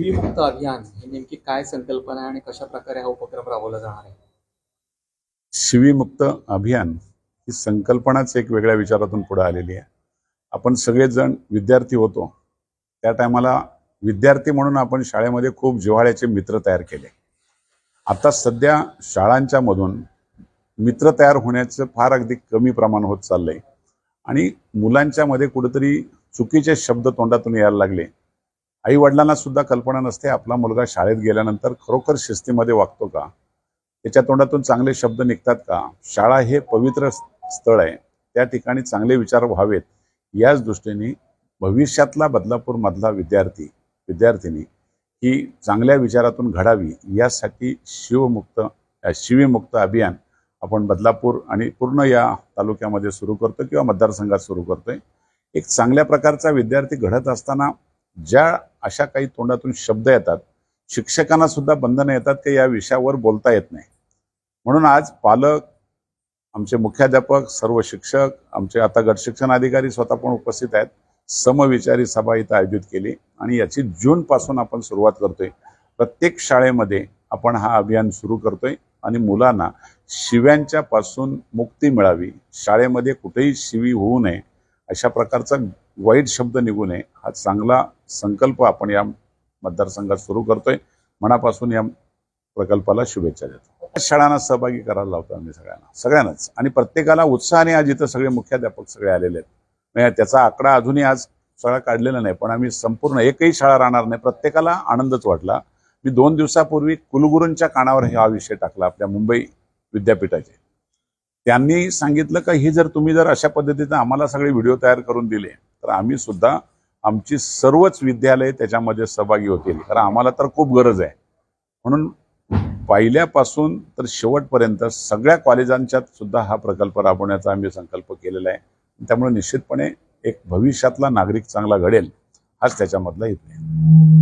मुक्त अभियान हे नेमकी काय संकल्पना आहे आणि कशा प्रकारे हा उपक्रम राबवला जाणार आहे? शिवीमुक्त अभियान ही संकल्पनाच एक वेगळ्या विचारातून पुढे आलेली आहे. आपण सगळेजण विद्यार्थी होतो. त्या टायमाला विद्यार्थी म्हणून आपण शाळेमध्ये खूप जिव्हाळ्याचे मित्र तयार केले. आता सध्या शाळांच्या मधून मित्र तयार होण्याचं फार अगदी कमी प्रमाण होत चाललंय. आणि मुलांच्या मध्ये कुठेतरी चुकीचे शब्द तोंडातून यायला लागले. आई वडिलांना सुद्धा कल्पना नसते आपला मुलगा शाळेत गेल्यानंतर खरोखर शिस्तीमध्ये वागतो का? त्याच्या तोंडातून चांगले शब्द निघतात का? शाळा हे पवित्र स्थळ आहे. त्या ठिकाणी चांगले विचार व्हावेत. याच दृष्टीने भविष्यातला बदलापूर मधला विद्यार्थी विद्यार्थिनी ही चांगल्या विचारातून घडावी यासाठी शिवमुक्त शिवीमुक्त अभियान आपण बदलापूर आणि पूर्ण या तालुक्यामध्ये सुरू करतो किंवा मतदारसंघात सुरू करतोय. एक चांगल्या प्रकारचा विद्यार्थी घडत असताना ज्या अशा काही तोंडातून शब्द येतात शिक्षकांना सुद्धा बंधनं येतात की या विषयावर बोलता येत नाही. म्हणून आज पालक आमचे मुख्याध्यापक सर्व शिक्षक आमचे आता गट शिक्षण अधिकारी स्वतः पण उपस्थित आहेत. समविचारी सभा इथं आयोजित केली आणि याची जून पासून आपण सुरुवात करतोय. प्रत्येक शाळेमध्ये आपण हा अभियान सुरू करतोय आणि मुलांना शिव्यांच्या पासून मुक्ती मिळावी. शाळेमध्ये कुठेही शिवी होऊ नये अशा प्रकारचा वाईट शब्द निघू नये हा चांगला संकल्प आपण या मतदारसंघात सुरू करतोय. मनापासून या प्रकल्पाला शुभेच्छा देतो. शाळांना सहभागी करायला लावतो आम्ही सगळ्यांना. सगळ्यांनाच. आणि प्रत्येकाला उत्साहाने आज इथं सगळे मुख्याध्यापक सगळे आलेले आहेत. म्हणजे त्याचा आकडा अजूनही आज सगळा काढलेला नाही पण आम्ही संपूर्ण एकही शाळा राहणार नाही. प्रत्येकाला आनंदच वाटला. मी दोन दिवसापूर्वी कुलगुरूंच्या कानावर हा विषय टाकला आपल्या मुंबई विद्यापीठाचे. त्यांनी सांगितलं का ही जर तुम्ही जर अशा पद्धतीनं आम्हाला सगळे व्हिडिओ तयार करून दिले तर आम्ही सुद्धा आमची सर्वच विद्यालय त्याच्यामध्ये सहभागी होतील. कारण आम्हाला तर खूप गरज आहे. म्हणून पहिल्यापासून तर शेवटपर्यंत सगळ्या कॉलेजांच्यात सुद्धा हा प्रकल्प राबवण्याचा आम्ही संकल्प केलेला आहे. त्यामुळे निश्चितपणे एक भविष्यातला नागरिक चांगला घडेल हाच त्याच्यामधला हेतू आहे.